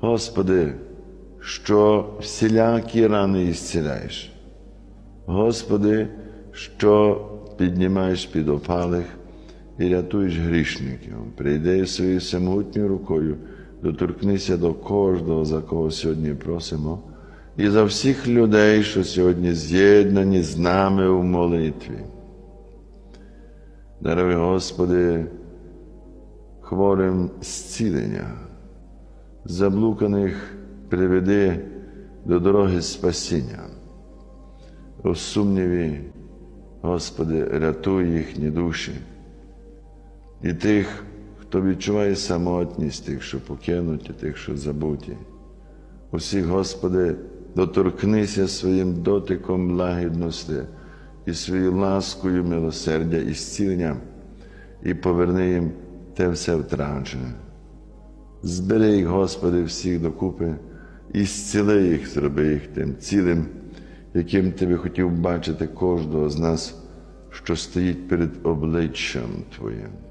Господи, що всілякі рани ісціляєш. Господи, що піднімаєш підопалих і рятуєш грішників. Прийди своєю самотньою рукою, доторкнися до кожного, за кого сьогодні просимо, і за всіх людей, що сьогодні з'єднані з нами у молитві. Даруй, Господи, хворим зцілення, заблуканих приведи до дороги спасіння. У сумніві, Господи, рятуй їхні душі. І тих, хто відчуває самотність, тих, що покинуті, тих, що забуті. Усіх, Господи, доторкнися своїм дотиком лагідності і своєю ласкою милосердя і зцілення, і поверни їм те все втрачене. Збери їх, Господи, всіх докупи і зціли їх, зроби їх тим цілим, яким Ти би хотів бачити кожного з нас, що стоїть перед обличчям Твоїм.